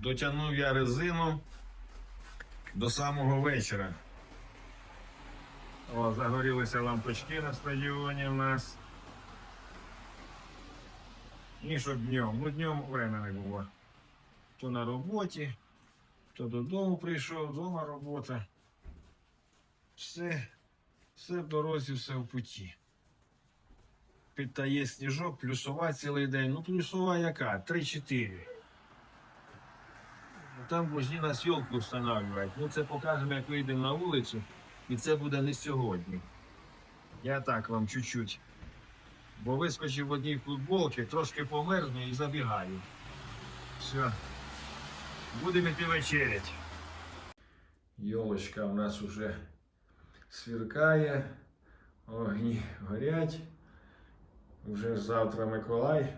Дотягнув я резину до самого вечора. О, загорілися лампочки на стадіоні в нас. І що днем? Ну днем время не було. То на роботі, то додому прийшов, вдома робота. Все, все в дорозі, все в путі. Підтає сніжок, плюсова цілий день. Ну плюсова яка? 3-4. Там можна нас йолку встановлювати. Ну це покажемо, як вийдемо на вулицю. І це буде не сьогодні. Я так вам чуть-чуть. Бо вискочив в одній футболці, трошки померзну і забігаю. Все. Будемо йти вечерять. Йолочка у нас уже сверкає, огні горять. Уже завтра Миколай.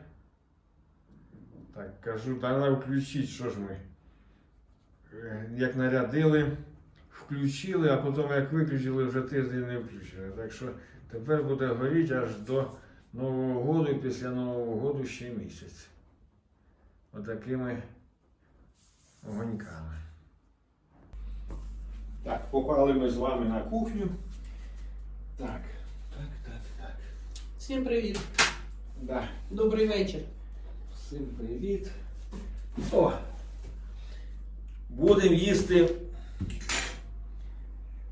Так, кажу, треба включити, що ж ми. Е, Як нарядили, включили, а потім як виключили, вже тиждень не включили. Так що тепер буде горіти аж до Нового року, після Нового року ще місяць. Отакими огоньками. Так, попали ми з вами на кухню. Так, так, так, так. Всім привіт. Да. Добрий вечір. Всім привіт. О! Будемо їсти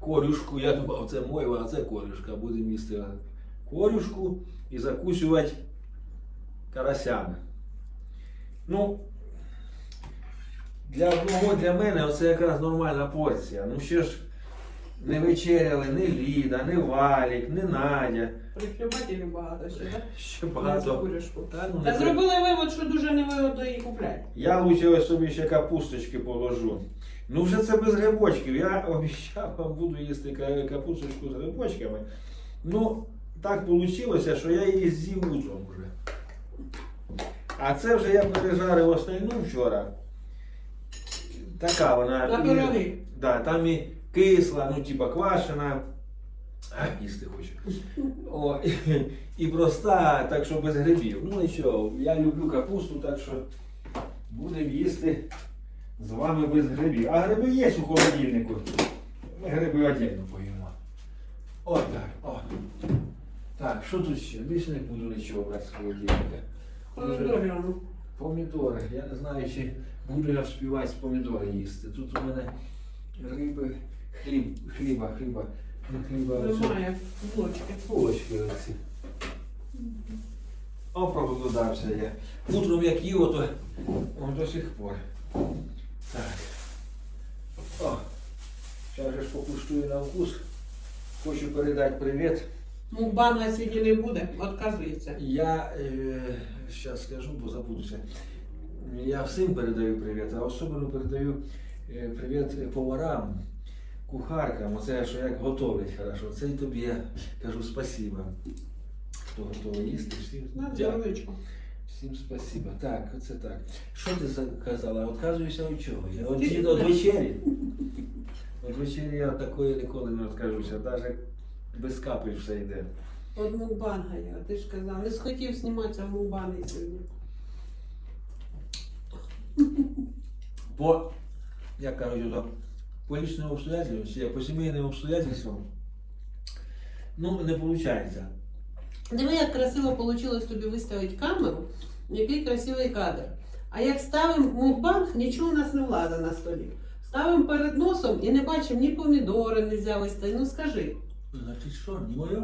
корюшку. Я думав, це мойва, а це корюшка. Будемо їсти корюшку і закусювати карасями. Ну, для одного, для мене це якраз нормальна порція. Ну ще ж не вечеряли ні Ліда, ні Валік, ні Надя. Прихлюбателів багато ще, так? Ще багато. ну, Та не зробили вивод, що дуже невигодно її купляти. Я лучше собі ще капусточки положу. Ну вже це без грибочків. Я обіцяв вам буду їсти ка- капусточку з грибочками. Ну, так вийшло, що я її з'їв утром вже. А це вже я пережарив остальну вчора. Така вона. На пироги. Да, там і кисла, ну типа квашена. А, їсти хочу. О, і, і проста, так що без грибів. Ну нічого, я люблю капусту, так що будемо їсти з вами без грибів. А гриби є у холодильнику. Ми гриби отдельно поїмо. О, так. О. Так, що тут ще? Більше не буду нічого брати з холодильника. Дуже- Холодогляну. Помідори. Я не знаю, чи буду я вспівати з помідори їсти. Тут у мене риби, хліб, хліба, хліба, хліба, Немає булочки. булочки оці. О, проголодався я. Утром як їв, то о, до сих пор. Так. О, зараз же ж покуштую на вкус. Хочу передати привіт. Мукбана сьогодні не буде, відказується. Я е, скажу, бо забудуся. Я всім передаю привіт, а особливо передаю е, привіт поварам, кухаркам. Оце що як готовлять хорошо. Це і тобі я кажу спасибо. Хто готовий їсти, всім На дякую. Всім спасибо. Так, оце так. Що ти казала? Отказуюся від чого? Я от, від вечері. От вечері я такої ніколи не відкажуся. Навіть без капель все йде. От мукбанга я, ти ж казав. Не схотів зніматися в мукбани сьогодні. по, як кажуть, по личним обстоятельствам, по сімейним обстоятельствам, ну, не виходить. Диви, як красиво вийшло тобі виставити камеру, який красивий кадр. А як ставимо мукбанг, нічого у нас не влазить на столі. Ставимо перед носом і не бачимо ні помідори не взяли виставити. Ну скажи, Значить, що, не моє?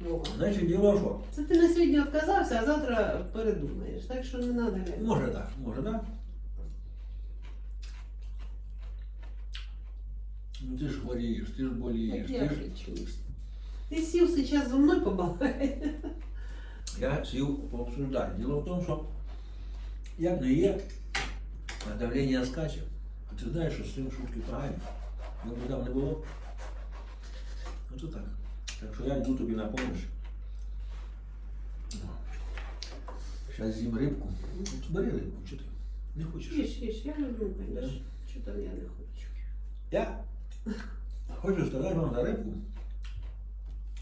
Вова. Значить, діло що? Це ти на сьогодні відказався, а завтра передумаєш. Так що не треба. Може так, може так. Ну ти ж хворієш, ти ж болієш, Я ти ж... шучу. Ти сів зараз зі мною побалакай. Я сів пообсуждати. Діло в тому, що як не є, а давлення скаче. А ти знаєш, що з цим шутки погані. Якби там не було. Ну то так. Так що я йду тобі на помощь. Зараз з'їм рибку. Ну, Бери рибку, чи ти? Не хочеш? Їж, їж, я люблю, звісно. Що там я не хочу. Я хочу сказати вам за рибку.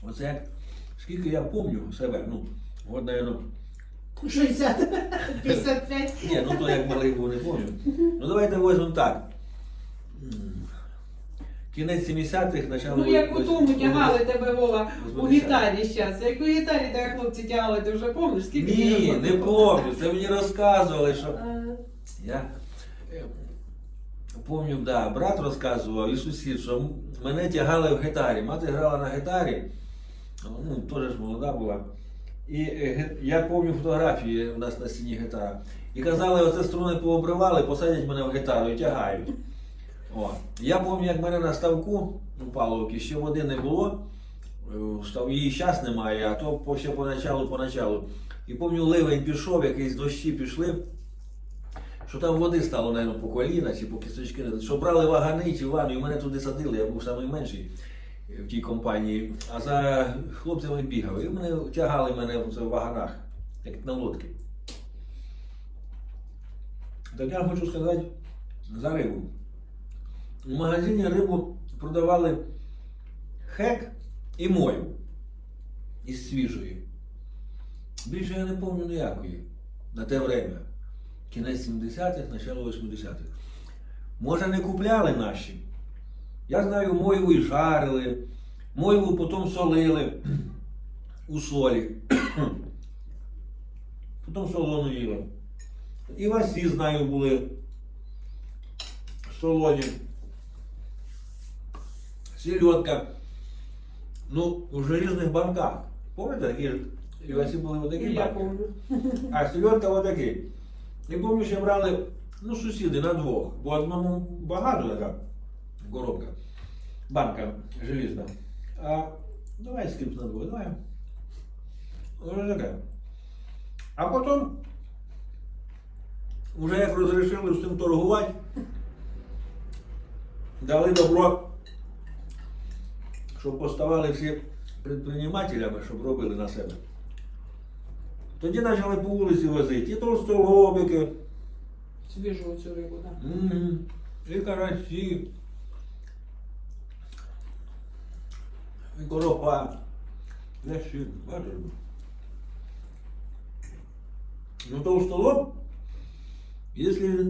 Оце скільки я пам'ятаю себе, ну, от, наверное, 60, 55. Ні, ну то як малий був, не пам'ятаю. Ну давайте візьмемо так. Кінець 70-х, начало. Ну як у тому тягали тебе Вова у 80-х. гітарі зараз. Як у гітарі тебе хлопці тягали, ти вже пам'ятаєш, скільки Ні, не пам'ятаю. Це мені розказували, що. А, Я е, пам'ятаю, да, брат розказував і сусід, що мене тягали в гітарі. Мати грала на гітарі, ну, теж молода була. І е, я пам'ятаю фотографії у нас на стіні гітара. І казали, оце струни пообривали, посадять мене в гітару і тягають. О. Я пам'ятаю, як мене на ставку у Павловці ще води не було. Е, Її зараз немає, а то ще поначалу, поначалу. І пам'ятаю, ливень пішов, якісь дощі пішли що там води стало, мабуть, по коліна чи по кісточки, що брали вагани чи ванну, і мене туди садили, я був найменший в тій компанії, а за хлопцями бігав. І мене тягали мене в ваганах, як на лодці. Так я хочу сказати за рибу. В магазині рибу продавали хек і мою із свіжої. Більше я не пам'ятаю ніякої на те время кінець 70-х, начало 80-х. Може, не купляли наші. Я знаю, мойву і жарили, мойву потім солили у солі. Потім солону їли. І васі, знаю, були солоні. Сільотка. Ну, у різних банках. Пам'ятаєте, такі і васі були в таких Я пам'ятаю. А сільотка отакий. І помню, що брали ну, сусіди на двох, бо одному багато така коробка, банка желізна. А давай скріп на двох, давай. А потім, вже як розрішили з цим торгувати, дали добро, щоб поставали всі предпринимателями, щоб робили на себе. Тоді почали по вулиці возити і толстолобики, Свіжу цю рибу, так. м, і карасі, і коропа. Лящі, бачиш? Ну толстолоб, якщо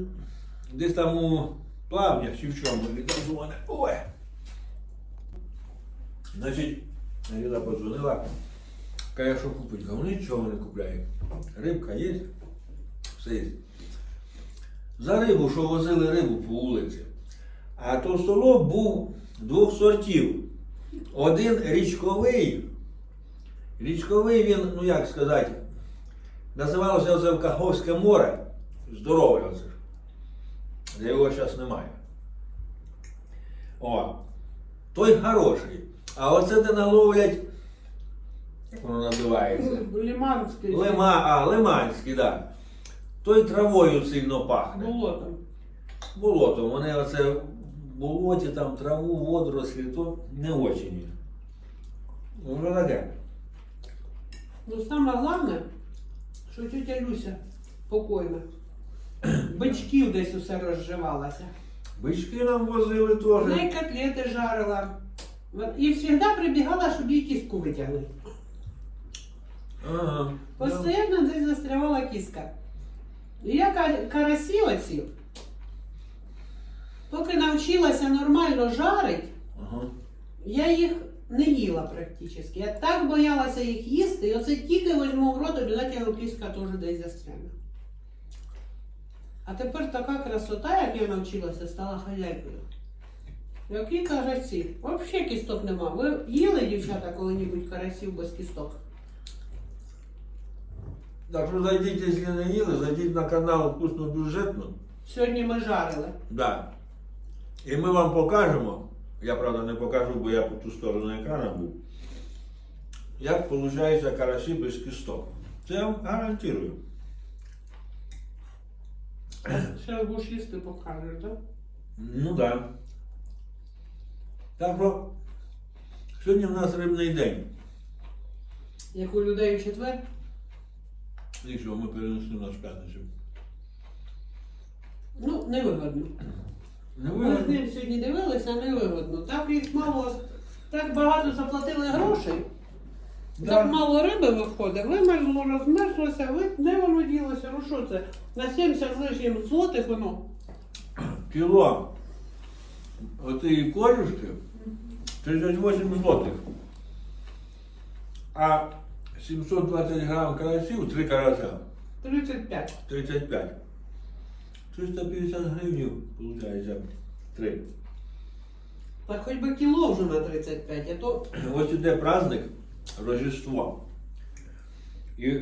десь там у плавнях чи в чому, літав у ой. Значить, Ліда подзвонила, каже, що купить. Кажу, нічого не купляє. Рибка є, все є. За рибу, що возили рибу по вулиці. А товстолоб був двох сортів. Один річковий. Річковий він, ну як сказати, називалося це Каховське море. Здорове оце. Де його зараз немає. О, той хороший. А оце де наловлять, воно називається? Лиманський. Лима, а, лиманський, так. Да. Той травою сильно пахне. Болотом. Болотом. Вони оце в болоті, там траву, водорослі, то не очень. Ну, вже таке. Ну, саме головне, що тетя Люся покойна. Бичків десь усе розживалася. Бички нам возили Вона теж. й котлети жарила. І завжди прибігала, щоб їй кістку витягли. Ага. Постійно десь застрявала кістка. І я ка- карасі оці, поки навчилася нормально жарити, Ага. я їх не їла практично. Я так боялася їх їсти, і оце тільки візьму в рот, обов'язково кістка теж десь застряне. А тепер така красота, як я навчилася, стала хазяйкою. Які карасі? Взагалі кісток нема. Ви їли, дівчата, коли-небудь карасів без кісток? Так що зайдіть, якщо не їли, зайдіть на канал Вкусно бюджетно. Сьогодні ми жарили. Да. І ми вам покажемо. Я правда не покажу, бо я по ту сторону екрана був. Як виходить карасі без кісток. Це я вам гарантую. Ще будеш їсти покажеш, так? Ну да. Так що сьогодні в нас рибний день. Як у людей у четвер. Якщо ми перенесли наш п'ятницю. Ну, невигодно. Не Ми з ним сьогодні дивилися, невигодно. Так їх мало, так багато заплатили грошей. Да. Так мало риби виходить, вимерзло, розмерзлося, ви де воно ділося? Ну що це? На 70 з лишнім злотих воно. Кіло оцієї корюшки 38 злотих. А 720 грам карасів, 3 карася, 35. 35. 350 гривень, виходить, 3. Так хоч би кіло вже на 35, а то Ось іде праздник Рождество. І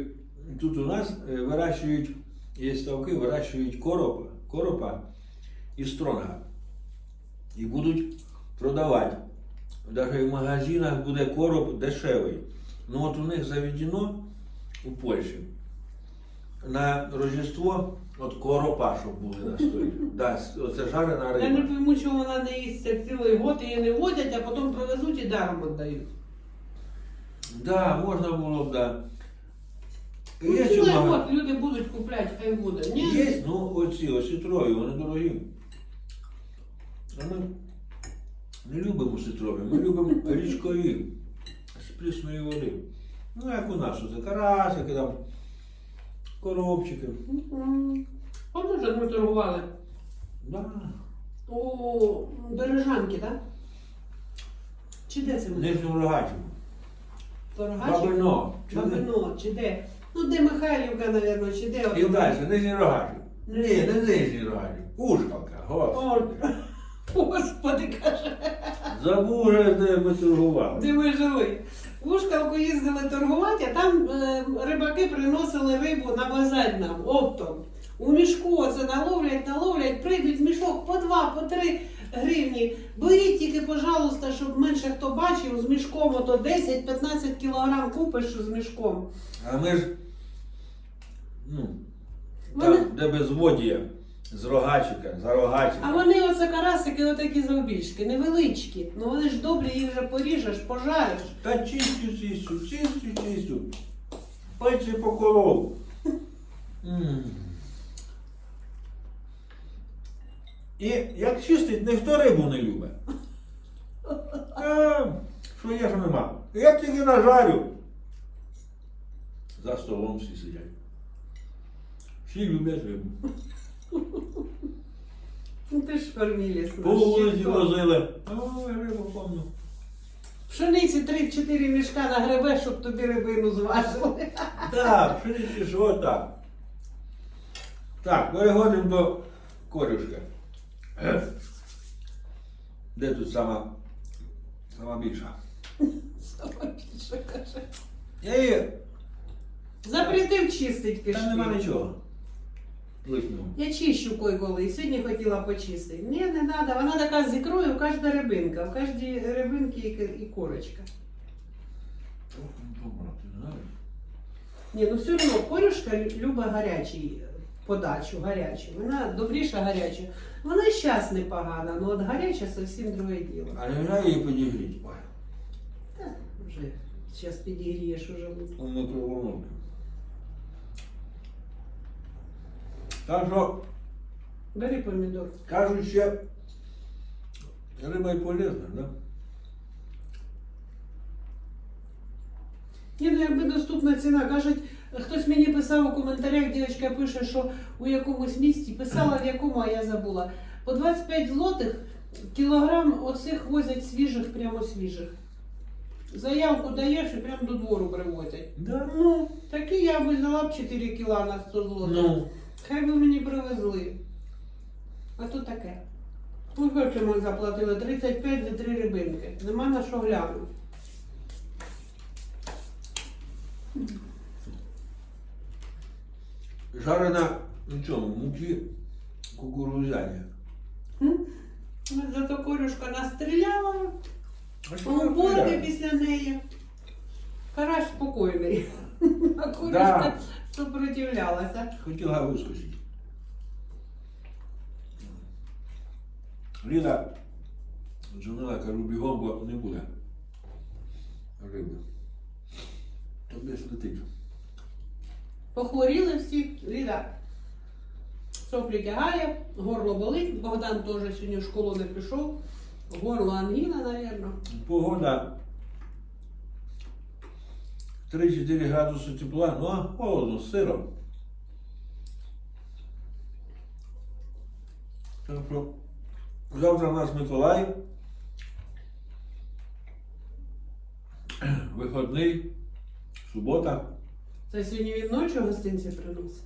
тут у нас е, вирощують, є ставки, вирощують коропа, коропа і стронга. І будуть продавати. Навіть в магазинах буде короб дешевий. Ну от у них заведено у Польщі на Рождество от коропа, щоб були на столі. Да, оце жарена я не пойму, чого вона не їсться цілий год, її не водять, а потім привезуть і даром віддають. Да, можна було б, да. Ну, Є цілий чого? год люди будуть купляти, хай буде. Ні? Є, ну оці, осітрові, вони дорогі. А ми не любимо сітрові, ми любимо річкові з прісної води. Ну, як у нас, оце карасики, там, коробчики. Пам'ятаєш, як ми торгували? Да. У Бережанки, так? Чи де це ми? Нижньому рогачі. Торгачі? Бабино. Чи? Бабино, чи де? Ну, де Михайлівка, мабуть, чи де? І далі, нижній рогачі. Ні, не нижній рогачі. Ушкалка, господи. О, Господи, каже, Забув вже, де ми торгували. де ми жили. В Ушкалку їздили торгувати, а там е, рибаки приносили рибу на базар нам, оптом. У мішку оце наловлять, наловлять, прийдуть мішок по два, по три гривні. Беріть тільки, пожалуйста, щоб менше хто бачив, з мішком ото 10-15 кілограм купиш з мішком. А ми ж, ну, Вони- там, де безводія, з рогачика, за рогачика. А вони оце карасики отакі завбільшки, невеличкі. Ну вони ж добрі, їх вже поріжеш, пожариш. Та чистю, чистю, чистю, чистю. Пальці поколов. М. І як чистить, ніхто рибу не любить. А, що є, що нема. Я тільки нажарю. За столом всі сидять. Всі люблять рибу. Ну ти ж корміліс. По вулиці возили. Ой, рибу помню. Пшениці 3-4 мішка на гребе, щоб тобі рибину зважили. Так, пшениці ж отак. Так, переходимо до корюшки. Де тут сама, сама більша? Сама більше каже. Я її. Запретив чистить кишки. Там нема нічого. Я чищу кой-коли, і сьогодні хотіла почистити. Ні, не треба, вона така з ікрою, кожна рибинка, в кожній рибинці і, корочка. Добре, ти знаєш. Ні, ну все одно корюшка любить гарячий подачу, гарячу. Вона добріша гаряча. Вона і щас непогана, але от гаряча зовсім друге діло. А не її підігріти. Та, вже зараз підігрієш уже. у микроволновці. Так що, Бери помідор. кажуть, ще риба й полезна, да? Ні, ну якби доступна ціна. Кажуть, хтось мені писав у коментарях, дівчинка пише, що у якомусь місті, писала в якому, а я забула. По 25 злотих кілограм оцих возять свіжих, прямо свіжих. Заявку даєш і прямо до двору привозять. Да. Ну, такі я би взяла б 4 кіла на 100 злотих. Ну, Хай би мені привезли. А то таке. Гроші ми заплатили 35 за три рибинки. Нема на що глянути. жарена, ну чому, муки кукурузяні. Зато корюшка настріляла, А уборки після неї. Карась спокійний. А корюшка Да. сопротивлялася. Хотіла вискочити. Ліда дзвонила, кажу, бігом, бо не буде риби. То десь летить. Похворіли всі, Ліда соплі тягає, горло болить. Богдан теж сьогодні в школу не пішов. Горло ангіна, мабуть. Погода 3-4 градуси тепла, ну а холодно, сиро. Так завтра у нас Миколай. Виходний, субота. Це сьогодні він ночі гостинці приносить?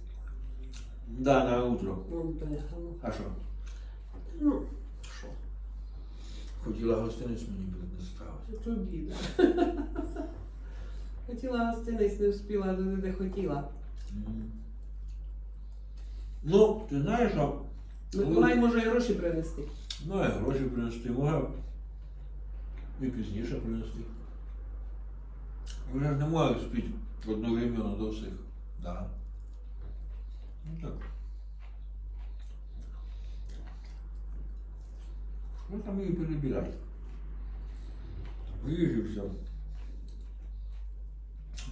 Да, на утро. Ну. А що? Ну, що? Хотіла гостиницю мені. Це тобі, да. Хотіла гостинець, не встигла туди, де хотіла. Ну, ти знаєш, що Миколай може і гроші принести. Ну, і гроші принести, може і пізніше принести. Вже ж не можуть спіти одновременно до всіх. Да. Ну так. Ну там її перебирати. Їжі все.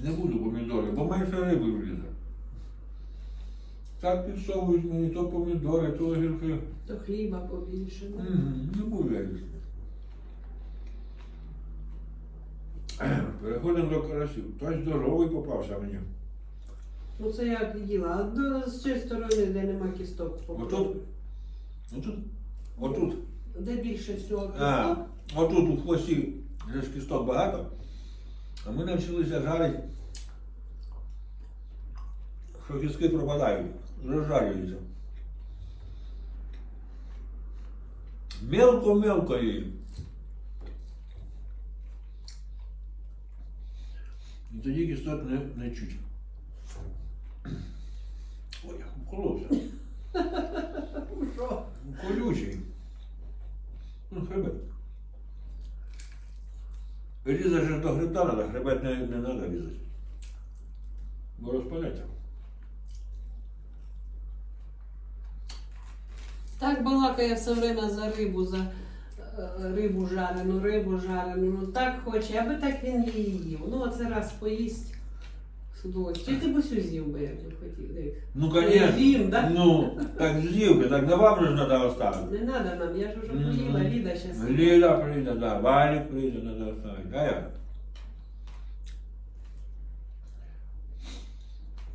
Не буду помідори, бо менше риби влізе. Так підсовують мені то помідори, то огірки. То хліба побільше. Мгм, Не буду я їсти. Переходимо до карасів. Той здоровий попався мені. Ну це я їла. А з цієї сторони, де нема кісток. Отут? Отут? Отут. Де більше всього А, отут у хвості ж кісток багато. А ми навчилися жарити, що кістки пропадають, розжарюються. Мелко-мелко її. І тоді кісток не, не чуть. Ой, уколовся. Колючий. Ну, хребет. Різати же до хребта треба, хребет не, не треба різати. Бо розпаляться. Так балакає все время за рибу, за е, рибу жарену, рибу жарену. Ну так хоче, аби так він її їв. Ну оце раз поїсть. Судовось. Чи ти б усю з'їв би, як він хотів? Дивись. Ну, конечно. З'їм, да? Ну, так з'ївки, так да вам же ж треба оставити. Не треба нам, я ж уже Мгм. поїла, Ліда щас. Ліда прийде, да, Валік прийде, треба оставити. А як?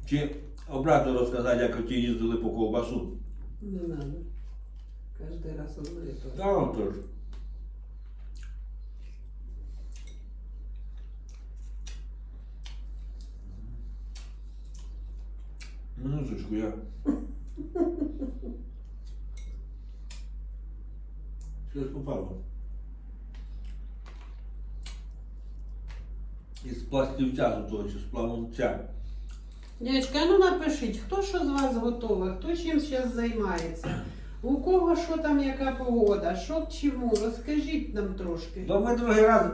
Чи обратно розказати, як оті їздили по ковбасу? Не треба. Кожен раз одно і то. Да, вам теж. Минуточку, я. Щось попало. Із пластівця з того, чи з плавунця. Дівчатка, ну напишіть, хто що з вас готовий, хто чим зараз займається, у кого що там, яка погода, що к чому, розкажіть нам трошки. То ми другий раз.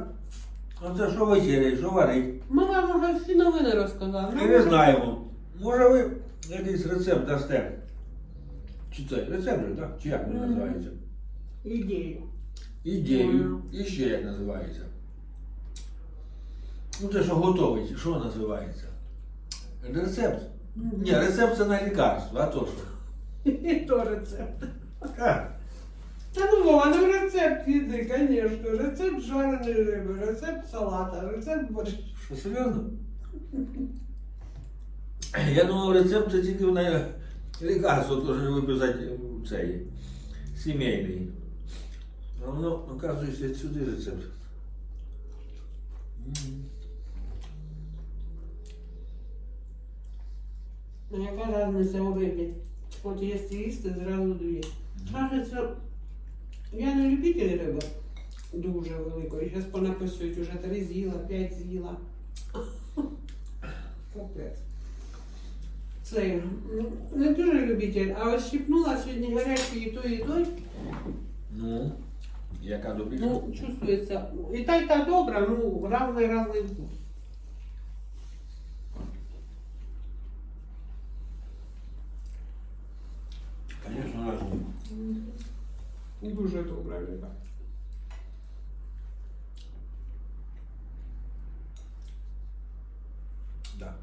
Оце що вечерять, що варить. Ми вам вже всі новини розказали. Ми не знаємо. Може ви якийсь рецепт дасте? Чи це рецепт же, так? Чи як він називається? Ідею. Ідею. І ще як називається. Ну те, що готовить, що називається? Рецепт. Ні, рецепт це на лікарство, а то що? І то рецепт. А, Та ну Вова, ну рецепт їди, звісно. Рецепт жареної риби, рецепт салата, рецепт борщ. що серйозно? Я думав, рецепт це тільки на лікарство теж виписати цей сімейний. А воно, оказується, сюди рецепт. Ну яка різниця у рибі? От якщо їсти, зразу дві. Кажеться, я не любитель риби дуже великої. Зараз понаписують, уже три з'їла, п'ять з'їла. Капець. Це ну, не дуже любитель, а ось щипнула сьогодні гарячої і той, і той. Ну, яка добріша? Ну, чувствується. І та, і та добра, ну, равний равний вкус. Звісно, разом. Дуже добра риба. Да.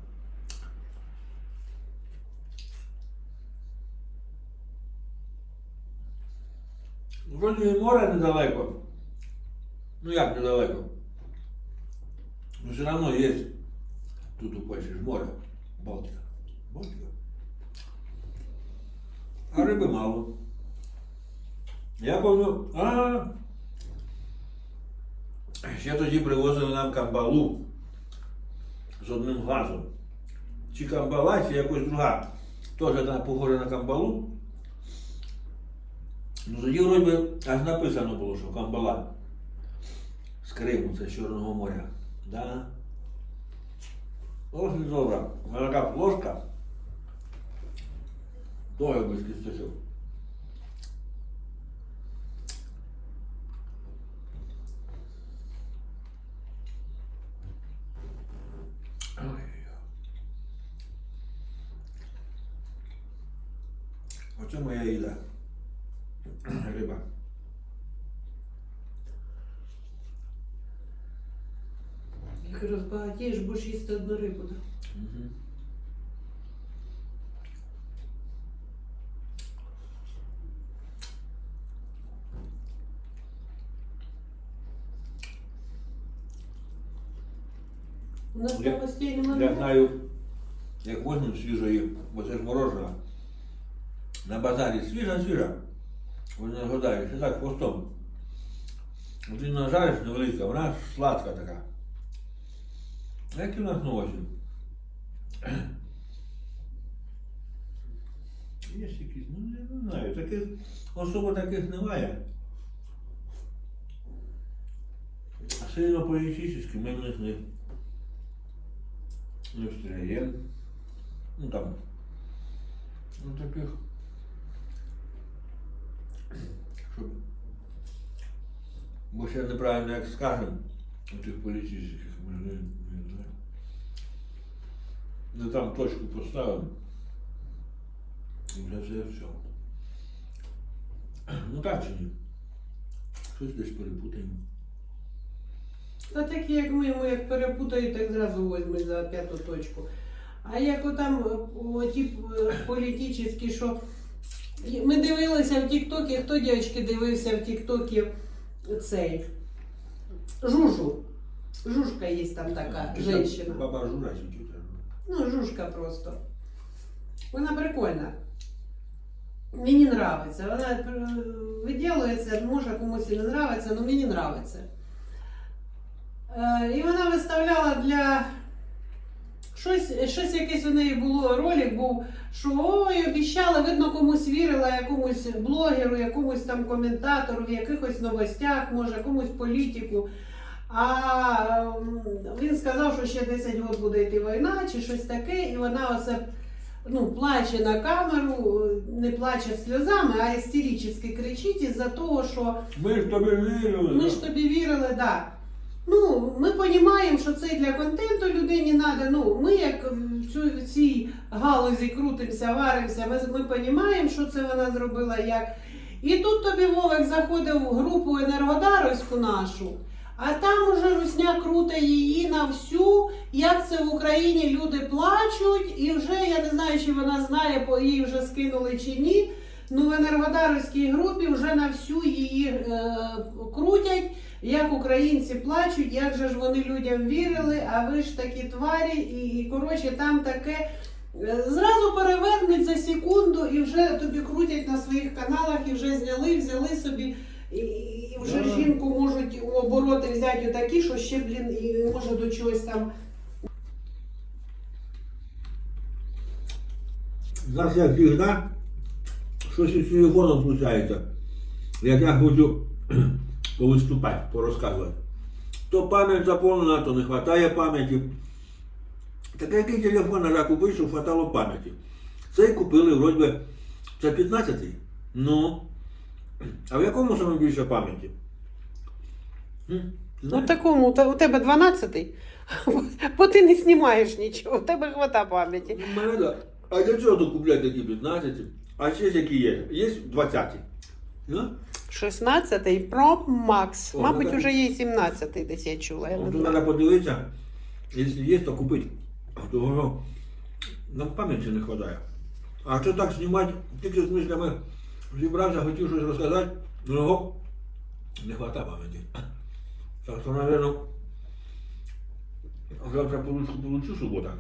Вроді і море недалеко. Ну як недалеко? Ну все одно є. Тут у Польщі ж море. Балтика. Балтика. А риби мало. Я помню, а ще тоді привозили нам камбалу з одним глазом. Чи камбала, чи якось друга. Теж вона похожа на камбалу. Ну тоді вроді аж написано було, що камбала з Криму, це з Чорного моря. Да? Ось добра. Вона така ложка. Той без кісточок. Ой. Оце моя їда. Риба. Як розбагатієш, будеш їсти одну рибу. да? Мгм. У нас Я- новостей Я знаю, як возьмемо свіжої, бо це ж морожена. На базарі свіжа, свіжа. Вона гадає, що так хвостом. От Ти нажариш невелика, вона сладка така. А Які в нас новості? Є якісь, ну я не знаю, таких особо таких немає. А Сильно політичні ми в них не, не встряємо. Ну там. Ну таких. Щоб. Бо ще неправильно як скажемо у тих політичних, ми не. Не там точку поставимо. І вже все все. Ну так чи ні? Щось десь перепутаємо. Та такі, як ми, йому як перепутають, так зразу возьмуть за п'яту точку. А як отам е, оті е, політичні, що ми дивилися в Тіктокі, хто дівчатки дивився в Тіктокі цей Жужу. Жужка є там така жінка. Баба Жура чи тетя Жура. Ну, жужка просто. Вона прикольна. Мені нравиться. Вона е, виділується, може комусь і не нравиться, але мені нравиться. Е, і вона виставляла для. Щось, щось якесь у неї було, ролик був, що ой, обіщала, видно, комусь вірила, якомусь блогеру, якомусь там коментатору, в якихось новостях, може, комусь політику. А він сказав, що ще 10 років буде йти війна чи щось таке, і вона оце ну, плаче на камеру, не плаче сльозами, а істерично кричить із-за того, що Ми ж тобі вірили. ми ж тобі вірили, да. Ну, ми розуміємо, що це для контенту людині треба. Ну, ми як в цій галузі крутимося, варимося, ми, ми розуміємо, що це вона зробила як. І тут тобі Вовик заходив в групу енергодаровську нашу, а там уже русня крута її на всю, як це в Україні люди плачуть, і вже я не знаю, чи вона знає, бо її вже скинули чи ні. Ну, в енергодарівській групі вже на всю її е, крутять, як українці плачуть, як же ж вони людям вірили, а ви ж такі тварі, і, і коротше, там таке. е, Зразу перевернуть за секунду і вже тобі крутять на своїх каналах, і вже зняли, взяли собі. І, і вже Да. жінку можуть у обороти взяти такі, що ще, блін, і може до чогось там Нас як завжди, щось із телефоном случається. Як я хочу повиступати, порозказувати. То пам'ять заповнена, то не вистачає пам'яті. Так який телефон треба купити, щоб хватало пам'яті? Цей купили вроді би, це 15-й. Ну. А в якому саме більше пам'яті? Ну такому, у тебе 12-й, бо ти не знімаєш нічого, у тебе хвата пам'яті. А для чого тут купляти такі 15? А ще ж які є? Є 20. Ну? 16-й Pro Max. О, Мабуть, ну так. уже є 17-й, десь я чула. Я не Тут знаю. треба подивитися, якщо є, то купити. А то воно нам пам'яті не вистачає. А що так знімати, тільки з мислями зібрався, хотів щось розказати, ну не вистачає пам'яті. Так що, мабуть, Завтра получу, получу субота.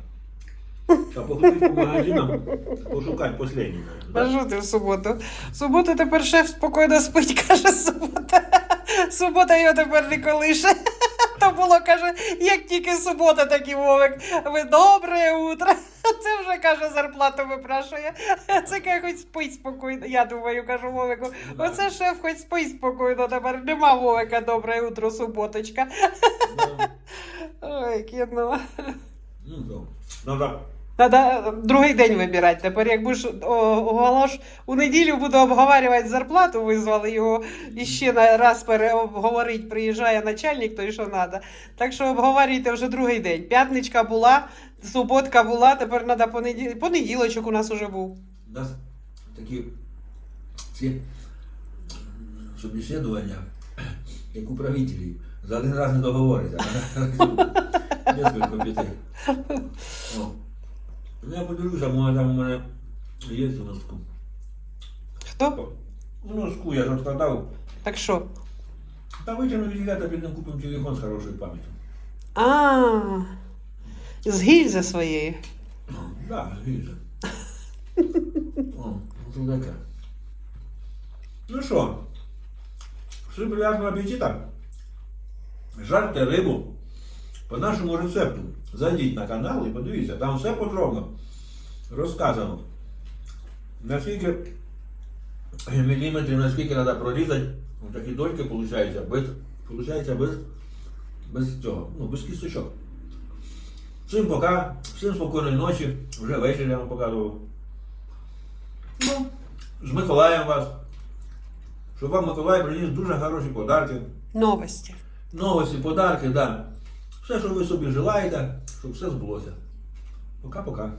А походить по магазинам, пошукати последній. А що ти в суботу? В суботу тепер шеф спокійно спить, каже субота. Субота його тепер не колише. То було, каже, як тільки субота, так і Вовик. Ви добре утро. Це вже каже, зарплату випрашує. Це каже, хоч спить спокійно. Я думаю, кажу Вовику. Оце шеф хоч спить спокійно, тепер нема Вовика, добре утро, суботочка. Ой, кіно. Ну. Надо Треба другий день вибирати. Тепер як будеш оголош, у неділю буду обговорювати зарплату, визвали його і ще на раз переобговорити, приїжджає начальник, то і що треба. Так що обговорюйте вже другий день. П'ятничка була, суботка була, тепер треба понеділ... понеділочок у нас уже був. у нас такі ці собеседування, як у правителів. За один раз не договориться. Несколько п'ятей. Ну, я подивлюся, може там у мене є у носку. Хто? У носку я ж розкладав. Так що? Та витягну від та підемо купимо телефон з хорошою пам'яттю. А, з гільзи своєї. Да, вижу. О, ну таке. Ну що, всім приятного аппетита. Жарте рибу по нашому рецепту. Зайдіть на канал і подивіться, там все подробно розказано. Наскільки міліметрів, наскільки треба прорізати, такі дольки виходить, без, получається без, без цього, ну, без кісточок. Всім пока, всім спокійної ночі, вже вечір я вам показував. Ну, з Миколаєм вас. Щоб вам Миколай приніс дуже хороші подарки. Новості. Новості, подарки, да. Все, що ви собі желаєте, щоб все збулося. Пока-пока.